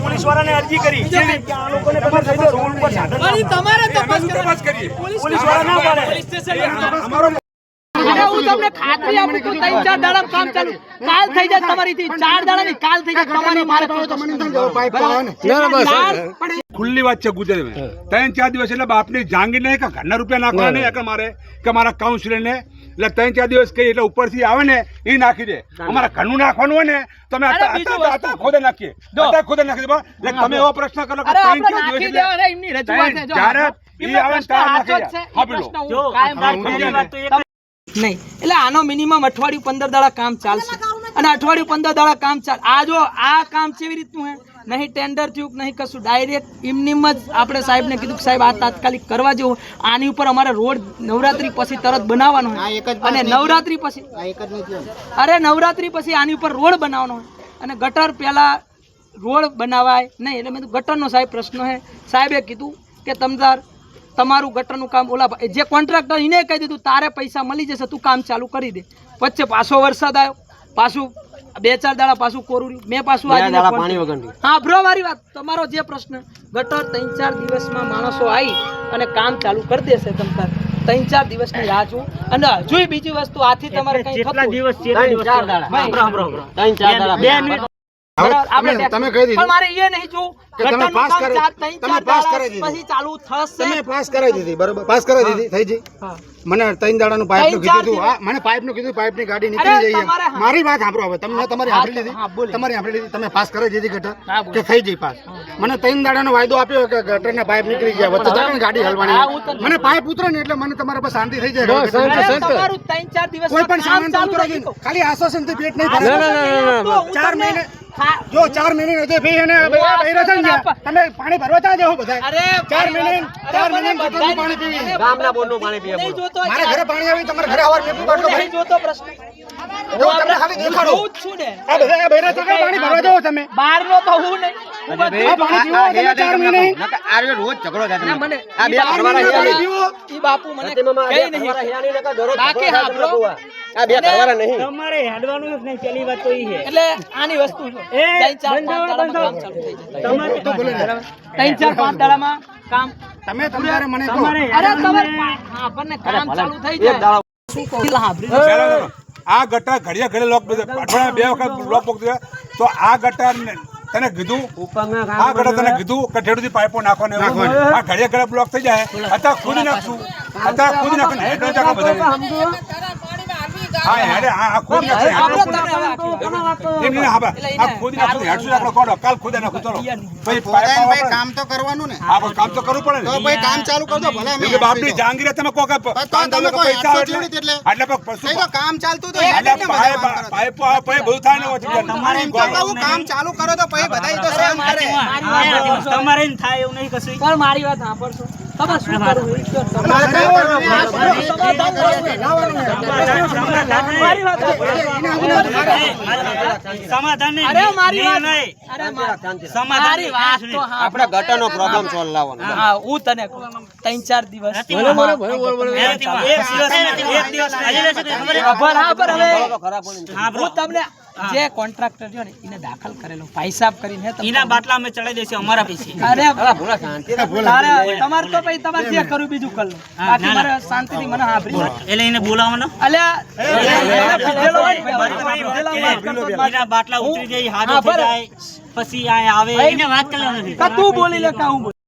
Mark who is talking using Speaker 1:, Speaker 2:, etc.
Speaker 1: Police વાળાને અરજી
Speaker 2: તમારે
Speaker 1: કરી પોલીસવાળા ના પાડે.
Speaker 3: અમારો
Speaker 2: હું તમને ખાતરી આપું છું ત્રણ ચાર દાડા કામ ચાલુ. કાલ થઈ જાય તમારી થી ચાર દાડા ની કાલ થઈ જાય તમારી મારે
Speaker 3: ખુલ્લી વાત છે ગુજરાતમાં ત્રણ ચાર દિવસ એટલે બાપની જાંગી નહીં કે ઘરના રૂપિયા નાખવા નહીં કે મારે કે મારા કાઉન્સિલર ને એટલે ત્રણ ચાર દિવસ કઈ એટલે ઉપરથી આવે ને એ નાખી દે. અમારા ઘરનું નાખવાનું હોય ને તમે ખોદે નાખીએ. ખોદે નાખી દે એટલે તમે એવો પ્રશ્ન કરો કે ત્રણ ચાર દિવસ
Speaker 2: નાખી
Speaker 3: એટલે
Speaker 2: દેવાના એમની રજૂઆત છે. જો
Speaker 3: જ્યારે
Speaker 2: એમનો
Speaker 3: આવે ત્યારે નાખી દે. હા,
Speaker 2: એ
Speaker 3: પેલો.
Speaker 2: હું
Speaker 3: હા. હું
Speaker 2: નહીં. એટલે આનો મિનિમમ અઠવાડિયું પંદર દાડા કામ ચાલશે. અને અઠવાડિયું પંદર દાડા કામ ચાલ આ જો આ કામ કેવી રીતનું હે? નહીં ટેન્ડર થયું નહીં કશું ડાયરેક્ટ એમનીમ જ આપણે સાહેબને કીધું કે સાહેબ આ તાત્કાલિક કરવા જેવું. આની ઉપર અમારે રોડ નવરાત્રી પછી તરત બનાવવાનો હોય અને નવરાત્રી પછી અરે નવરાત્રી પછી આની ઉપર રોડ બનાવવાનો હોય અને ગટર પહેલાં રોડ બનાવાય. નહીં એટલે મેં ગટરનો સાહેબ પ્રશ્ન છે સાહેબે કીધું કે તમતાર તમારું ગટરનું કામ ઓલા જે કોન્ટ્રાક્ટર એને કહી દીધું તારે પૈસા મળી જશે તું કામ ચાલુ કરી દે. વચ્ચે પાછો વરસાદ આવ્યો. પાછું બે ચાર દાડા પાછું કોરું મેં પાછું આજે હા બ્રો મારી વાત. તમારો જે પ્રશ્ન ગટર ત્રણ ચાર દિવસમાં માણસો આવી અને કામ ચાલુ કરી દેશે તમતાર ત્રણ ચાર દિવસની રાહ જોઉં અને હજુ બીજી વસ્તુ આથી તમારે કઈ થતું હોય. બરાબર, આપણે
Speaker 4: તમે- તમે કહી દીધું.
Speaker 2: પણ મારે એ નહીં જોવું
Speaker 4: તમે પાસ કરી- તમે પાસ કરી દીધી.
Speaker 2: પછી ચાલુ થશે.
Speaker 4: તમે પાસ કરાવી દીધી બરોબર? પાસ કરાવી દીધી થઈ જઈ મને ત્રણ દાડાનું
Speaker 2: પાઇપનું
Speaker 4: કીધું હા મને પાઇપનું કીધું પાઇપની ગાડી નીકળી જઈ એમ.
Speaker 2: તમારે હા.
Speaker 4: મારી વાત સાંભળો હવે. તમે તમારી
Speaker 2: હા,
Speaker 4: સાંભળી
Speaker 2: હા, બોલો.
Speaker 4: લીધી તમારી સાંભળી લીધી? તમે પાસ કરાવી દીધી ગટર કે થઈ જઈ પાસ? મને ત્રણ દાડાનો વાયદો આપ્યો કે ગટર ના પાઇપ નીકળી ગયા. વચ્ચે ચાલે ગાડી હલવાની મને પાઇપ ઉતરે ને એટલે મને તમારા પર શાંતિ થઈ જાય. કોઈ પણ સામાન ઉતરે. ખાલી આશ્વાસનથી પેટ નહીં. ચાર મહિને. જો ચાર મહિને રજા ભાઈ અને ને તમે પાણી ભરવા ત્યાં જાઓ બધા.
Speaker 2: અરે
Speaker 4: ચાર મહિને ચાર
Speaker 2: અરે
Speaker 4: મહિને
Speaker 2: મને
Speaker 4: પાણી પીવી. ગામના
Speaker 2: બોરનું પાણી પીએ નહીં જોતો
Speaker 4: મારે ઘરે પાણી આવી તમારે ઘરે આવવાનું મેં બાટલો
Speaker 2: નહીં જોતો પ્રશ્ન.
Speaker 4: જો તમને ખાલી દેખાડો.
Speaker 2: હું છું ને.
Speaker 4: આ બધા બૈરા છે પાણી ભરવા જાઓ તમે?
Speaker 2: બહારનો તો હું નહીં. બાપુ મને
Speaker 4: કઈ પાણી
Speaker 2: ના,
Speaker 4: આ બે ઘરવાળા
Speaker 2: નહીં
Speaker 1: તમારે હેડવાનું જ નહીં પેલી વાત તો ઈ છે
Speaker 2: એટલે આની વસ્તુ છે. ત્રણ ચાર પાંચ દાડામાં કામ ચાલુ થઈ જાય.
Speaker 1: તમારે
Speaker 2: બરાબર? ત્રણ ચાર પાંચ દાડામાં કામ
Speaker 4: તમે તમારે મને કહો
Speaker 2: અરે તમારે હા, આપણને કામ ચાલુ થઈ જાય શું કહું?
Speaker 3: આ ગટર ઘડિયા ઘડે લોક અઠવાડિયા બે વખત લોક દે તો આ ગટર ને તને કીધું આ ગટર તને કીધું કે ઠેડુથી પાઇપો નાખવાને એવું. આ ઘડિયા ઘડે બ્લોક થઈ જાય અત્યારે ખુદ નાખશું અત્યારે ખુદ નથી નાખવા બધાને. હા હેડે આ આ નાખશે
Speaker 2: આપણે તને હવે આખી વાત.
Speaker 3: એમ નહીં હા બા. આ ખુદ નાખશું હેડશું નાખો કોડો કાલ ખુદ નાખું ચલો. પછી
Speaker 4: ભાઈ કામ તો કરવાનું ને.
Speaker 3: હા કામ તો કરવું પડે
Speaker 4: તો ભાઈ કામ ચાલુ કરજો ભલે અમે
Speaker 3: બાપની જાંગીરે તમે કહો
Speaker 4: તો તમે કોઈ
Speaker 3: પૈસા આવે
Speaker 4: એકસો ચીવડી
Speaker 3: એટલે
Speaker 4: એટલે.
Speaker 3: એટલે પણ
Speaker 4: નહીં
Speaker 3: શું
Speaker 4: તો કામ ચાલતું તો
Speaker 3: એટલે આવે પછી બધું થાય ને
Speaker 4: તમારે એમ કામ ચાલુ કરો તો પછી બધા તો સહન કરે.
Speaker 2: મારી વાત સાંભળો.
Speaker 1: તમારે થાય એવું નહીં કશું.
Speaker 2: પણ મારી વાત સાંભળશો. તમે શું કરવું.
Speaker 4: તમારે કઈ કરવાનું?
Speaker 2: સમાધાન કરવું. મારી વાત સાંભળો.
Speaker 1: સમાધાન નહીં
Speaker 2: અરે મારી વાત
Speaker 1: નહીં
Speaker 2: અરે મા-
Speaker 1: સમાધાન
Speaker 2: મારી વાત તો હા.
Speaker 4: આપણે ગટરનો પ્રોબ્લેમ સોલ્વ લાવવાનો.
Speaker 2: હા હું તને ત્રણ ચાર દિવસ.
Speaker 1: એક દિવસ એક દિવસ. આજે લેશે તો ખબર
Speaker 2: ખબર હા. પણ હવે
Speaker 1: હું
Speaker 2: તમને જે કોન્ટ્રાક્ટર જો ને એને દાખલ કરેલો પૈસા કરીને
Speaker 1: એના બાટલા અમે ચડાઈ દઈશું અમારા પૈસે
Speaker 2: અરે તારે તમારે તો ભાઈ તમારે જે કરું બીજું કર બાકી મારે શાંતિથી મને હાંભળી
Speaker 1: એટલે એને બોલાવવાનો
Speaker 2: અલ્યા એને
Speaker 1: બાટલા ઉતરી જાય હાજો થઈ જાય પછી આ આવે એને વાત કરવાનો
Speaker 2: તું બોલી લે કા હું